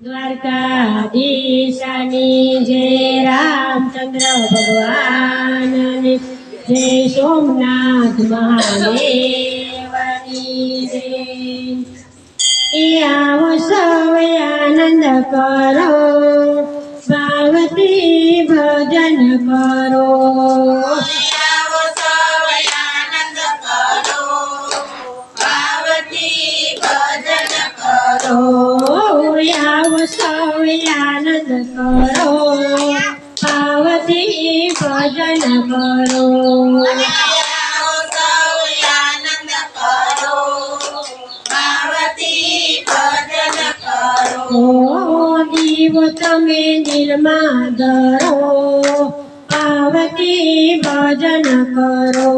દ્વારકાધીશાની જય રામચંદ્ર ભગવાનની જય સોમનાથ મહાદેવની જય. એ આવો સૌ આનંદ કરો ભાવતી ભજન કરો. આનંદ કરો પાર્વતી ભજન કરો. ઓ તમે દિલમાં ધરો પાર્વતી ભજન કરો.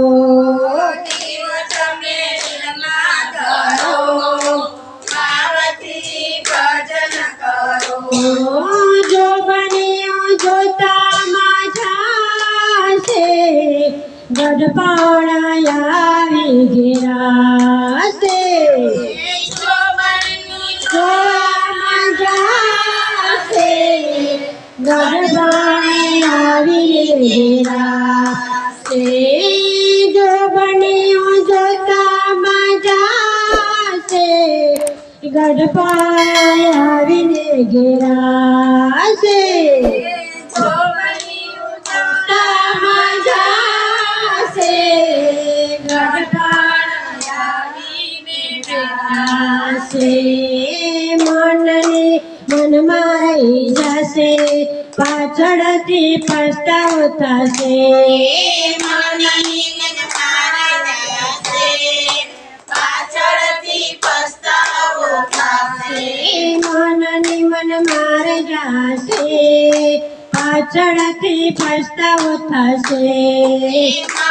ગઢપાણ આવી ઘેરાશે ગઢપાણ આવી ઘેરાશે જો બન્યો જોતામાં જાશે ગઢપાણ આવીને ઘેરાશે. મનની મનમાં રહી જશે પાછળથી પસ્તાવ થશે. પાછળથી પસ્તાવો થશે. મનની મન મારે જશે પાછળથી પસ્તાવ થશે.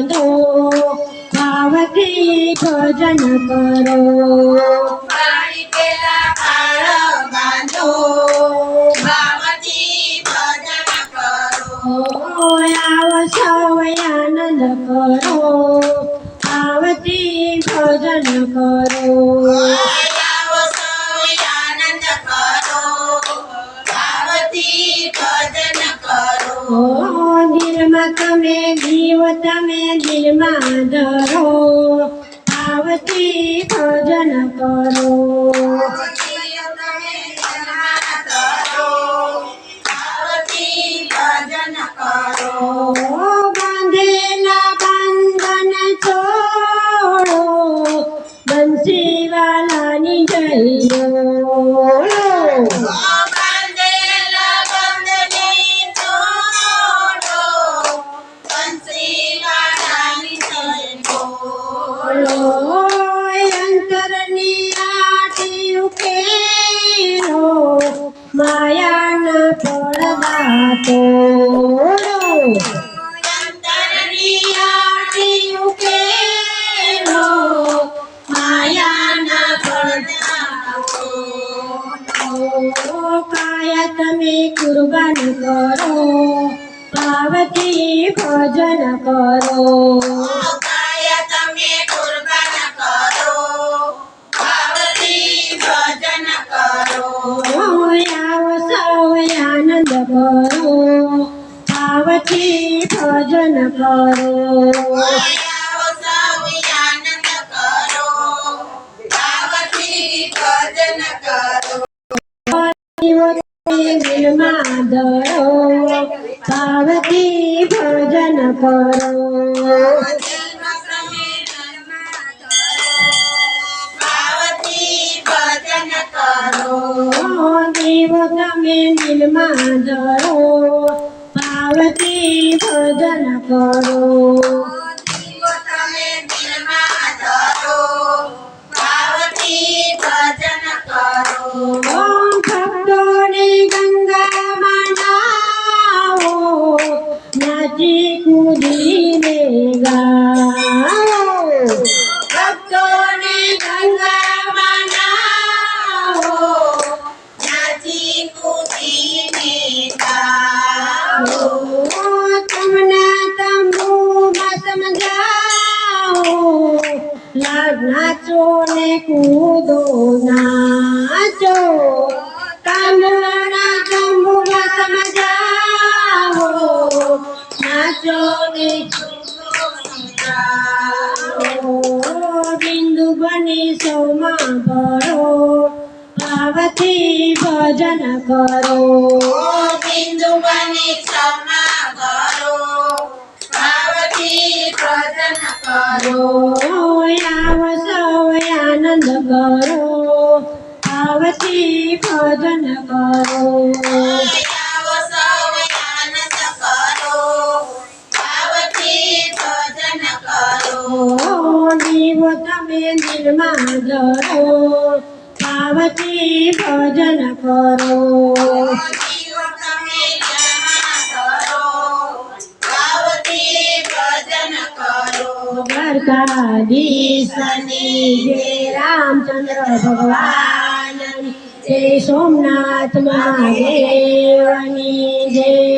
બાંધો ભાવથી ભજન કરો. પાણી પેલા પાળ બાંધો ભાવથી ભજન કરો. ઓ સૌ આનંદ કરો ભાવથી ભજન કરો. તમે જીવ તમે દિલમાં ધરો. આવતી ભજન કરો. તમે કુરબાન કરો પાવતી ભજન કરો. ભજન કરો. આવો સૌ કરો પાર્વતી ભજન કરો. આવો સૌ આનંદ કરો પાર્વતી ભજન કરો. દિલમાં ધરો પાર્વતી ભજન કરો દેવ તમે દિલમાં ધરો પાર્વતી ભજન કરો તમને તંબુ સમજાવો નાચો ને કૂદો નાચો કામના તંબુ સમજાવો નાચો ને બિંદુ બની સોમાં ભરો ભાવથી ભજન કરો બિંદુ બની ક્ષમા કરો ભાવથી ભજન કરો. આવ સૌ આનંદ કરો ભાવથી ભજન કરો. આવો સૌ આનંદ કરો ભાવથી ભજન કરો. દીવ તમે દિલમાં ધરો ભાવથી ભજન કરો. દ્વારકાધીશની જય રામચંદ્ર ભગવાન જય સોમનાથ મહાદેવની જય